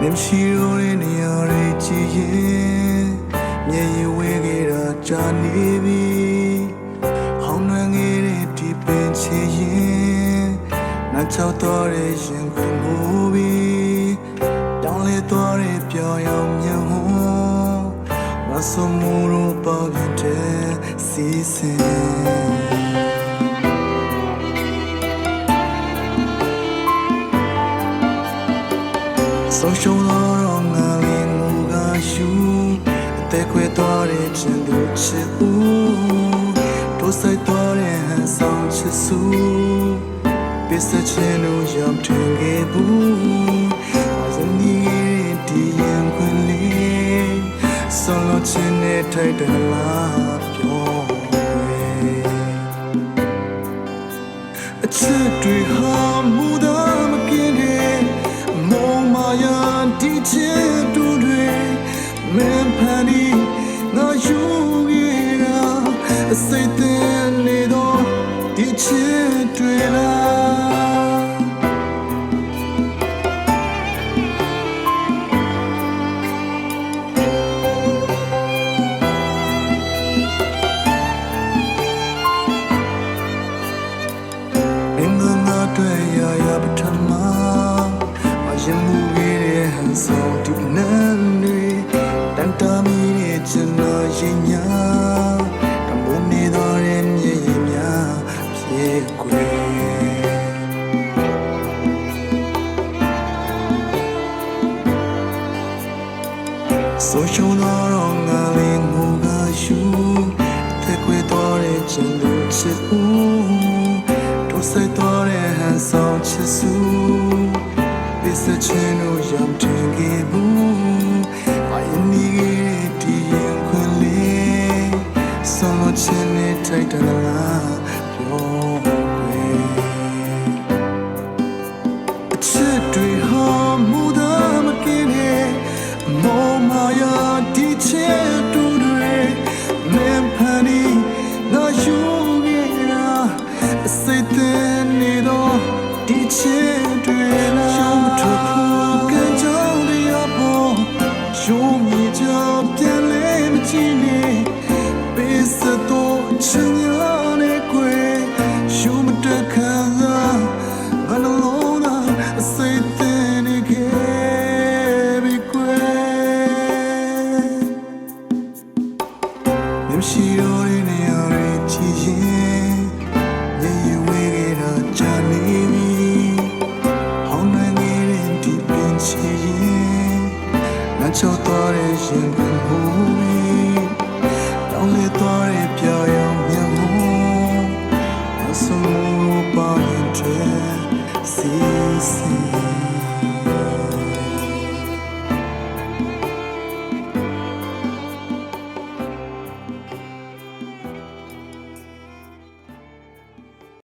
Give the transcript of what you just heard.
မင်းရှိရိုးတဲ့နေရာတွေကြည့်ရင်မျက်ရည်ဝဲခဲ့တာကြာနေပြီဟောင်းနှံငယ်တဲ့ဒီပင်ချင်ရင်နှချောက်တော့တဲ့ရင်ခွင်မှုပြီးတောင်းလေတော့တဲ့ပြောင်ရောင်မြတ်ဟောမဆမှုရောပါတဲ့စီစဉ် ဆုံးရှုံးတော့ငါလေးငူကရှူအသက်ခွဲသွားတဲ့ခြင်းသူချစ်ဦးတို့ဆိုင်သွားတဲ့ဟန်ဆောင်ချစ်စုပစ္စချင်းတို့ရောက်ထင်ခဲ့ဘူးအစနီးဒီရင်ခွင်လေးဆုံးလို့ချင်းနဲ့ထိုက်တယ်လားပြောအချစ်တွေဟာမူတာ ယာဒီချစ်တူတွေမင်းဖန်ဒီငါယူခဲ့တာအစိတ်သက်နေတော့ဒီချစ်တွေလား ဆိုရှုံတော့ငါလေးငိုကရှူတဲ့ခွေတော်တဲ့ချင်လို့ချစ်ဦးတို့ဆိုင်တော်တဲ့ဟန်ဆောင်ချစ်စုပစ္စချင်းတို့ရောင်တင်ခဲ့ဘူးအရင်နီးဒီရင်ခွင်လေးဆုံးလို့ချင်တဲ့ထိုက်တလားပြော စိတ်သက်နေတော့ဒီချစ်တွေလားရှုံးထဖို့ကကြောင်းတရားပေါ်ရှုံးမြေချပြန်လဲမကြည့်နေပေးစတော့ချင်ရတဲ့ကွယ်ရှုံးမတက်ခံစားငါနှလုံးသားအစိတ်သက်နေခဲ့ပြီကွယ်မြင်ရှိတော့တဲ့နေရာတွေကြည့်ရင် ချိုးသွားတဲ့ရင်ပင်ဟူပြီးတောင်းလေသွားတဲ့ပြာရောင်မြန်မှုအဆုံးပါဝင်တဲ့စီစီ